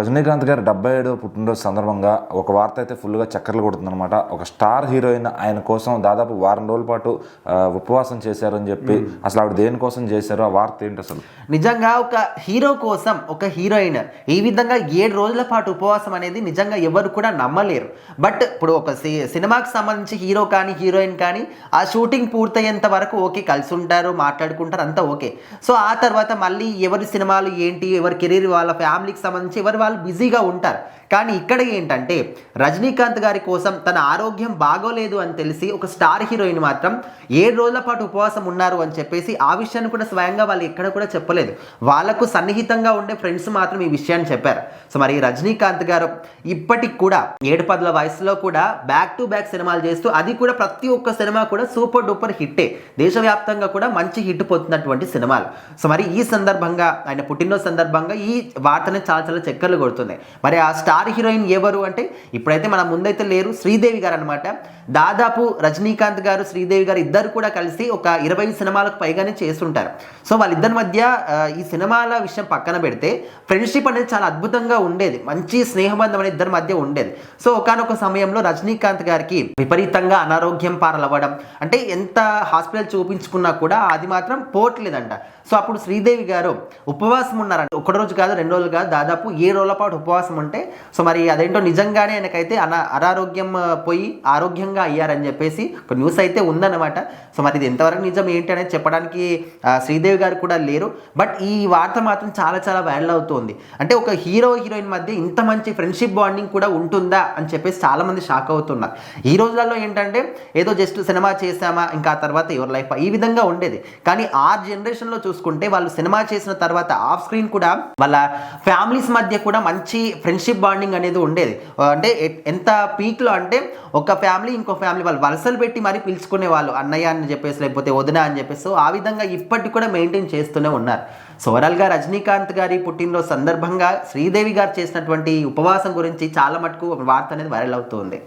రజనీకాంత్ గారి డెబ్బై ఏడవ పుట్టినరోజు సందర్భంగా ఒక వార్త అయితే ఫుల్గా చక్కర్లు కొడుతుందన్నమాట. ఒక స్టార్ హీరోయిన్ ఆయన కోసం దాదాపు వారం రోజుల పాటు ఉపవాసం చేశారని చెప్పి అసలు ఆవిడ దేనికోసం చేశారు ఆ వార్త ఏంటి అసలు? నిజంగా ఒక హీరో కోసం ఒక హీరోయిన్ ఈ విధంగా ఏడు రోజుల పాటు ఉపవాసం అనేది నిజంగా ఎవరు కూడా నమ్మలేరు. బట్ ఇప్పుడు ఒక సినిమాకి సంబంధించి హీరో కానీ హీరోయిన్ కానీ ఆ షూటింగ్ పూర్తయ్యేంత వరకు ఓకే కలిసి ఉంటారు మాట్లాడుకుంటారు అంతా ఓకే. సో ఆ తర్వాత మళ్ళీ ఎవరి సినిమాలు ఏంటి ఎవరి కెరీర్ వాళ్ళ ఫ్యామిలీకి సంబంధించి ఎవరు వాళ్ళు బిజీగా ఉంటారు. కానీ ఇక్కడ ఏంటంటే రజనీకాంత్ గారి కోసం తన ఆరోగ్యం బాగోలేదు అని తెలిసి ఒక స్టార్ హీరోయిన్ మాత్రం ఏడు రోజుల పాటు ఉపవాసం ఉన్నారు అని చెప్పేసి ఆ విషయాన్ని కూడా స్వయంగా వాళ్ళు ఎక్కడ కూడా చెప్పలేదు. వాళ్ళకు సన్నిహితంగా ఉండే ఫ్రెండ్స్ మాత్రం ఈ విషయాన్ని చెప్పారు. సో మరి రజనీకాంత్ గారు ఇప్పటికి కూడా ఏడు పదుల వయసులో కూడా బ్యాక్ టు బ్యాక్ సినిమాలు చేస్తూ అది కూడా ప్రతి ఒక్క సినిమా కూడా సూపర్ డూపర్ హిట్టే. దేశవ్యాప్తంగా కూడా మంచి హిట్ పోతున్నటువంటి సినిమాలు. సో మరి ఈ సందర్భంగా ఆయన పుట్టినరోజు సందర్భంగా ఈ వార్తని చాలా చాలా చక్కర్లు కొడుతుంది. మరి ఆ స్టార్ హీరోయిన్ ఎవరు అంటే ఇప్పుడైతే మన ముందైతే లేరు శ్రీదేవి గారు అనమాట దాదాపు రజనీకాంత్ గారు శ్రీదేవి గారు ఇద్దరు కూడా కలిసి ఒక ఇరవై సినిమాలకు పైగానే చేస్తుంటారు. సో వాళ్ళిద్దరి మధ్య ఈ సినిమాల విషయం పక్కన పెడితే ఫ్రెండ్షిప్ అనేది చాలా అద్భుతంగా ఉండేది. మంచి స్నేహబంధం అనేది ఇద్దరి మధ్య ఉండేది. సో ఒకనొక సమయంలో రజనీకాంత్ గారికి విపరీతంగా అనారోగ్యం పారలవ్వడం అంటే ఎంత హాస్పిటల్ చూపించుకున్నా కూడా అది మాత్రం పోట్లేదంట సో అప్పుడు శ్రీదేవి గారు ఉపవాసం ఉన్నారంట ఒక రోజు కాదు రెండు రోజులు కాదు దాదాపు ఏ రోజుల పాటు ఉపవాసం ఉంటే సో మరి అదేంటో నిజంగానే ఆయనకైతే అనా అనారోగ్యం పోయి ఆరోగ్యంగా అయ్యారని చెప్పేసి ఒక న్యూస్ అయితే ఉందన్నమాట. సో మరి ఇది ఎంతవరకు నిజం ఏంటి అనేది చెప్పడానికి శ్రీదేవి గారు కూడా లేరు. బట్ ఈ వార్త మాత్రం చాలా చాలా వైరల్ అవుతుంది. అంటే ఒక హీరో హీరోయిన్ మధ్య ఇంత మంచి ఫ్రెండ్షిప్ బాండింగ్ కూడా ఉంటుందా అని చెప్పేసి చాలా మంది షాక్ అవుతున్నారు. ఈ రోజులలో ఏంటంటే ఏదో జస్ట్ సినిమా చేసామా ఇంకా తర్వాత ఎవరి లైఫ్ ఈ విధంగా ఉండేది. కానీ ఆ జనరేషన్లో చూసుకుంటే వాళ్ళు సినిమా చేసిన తర్వాత ఆఫ్ స్క్రీన్ కూడా వాళ్ళ ఫ్యామిలీస్ మధ్య కూడా కూడా మంచి ఫ్రెండ్షిప్ బాండింగ్ అనేది ఉండేది. అంటే ఎంత పీక్లో అంటే ఒక ఫ్యామిలీ ఇంకో ఫ్యామిలీ వాళ్ళు వలసలు పెట్టి మరీ పిలుచుకునే వాళ్ళు అన్నయ్య అని చెప్పేసి లేకపోతే వదిన అని చెప్పేసి ఆ విధంగా ఇప్పటికి కూడా మెయింటైన్ చేస్తూనే ఉన్నారు. సో ఓవరాల్గా రజనీకాంత్ గారి పుట్టినరోజు సందర్భంగా శ్రీదేవి గారు చేసినటువంటి ఉపవాసం గురించి చాలా మటుకు ఒక వార్త అనేది వైరల్ అవుతుంది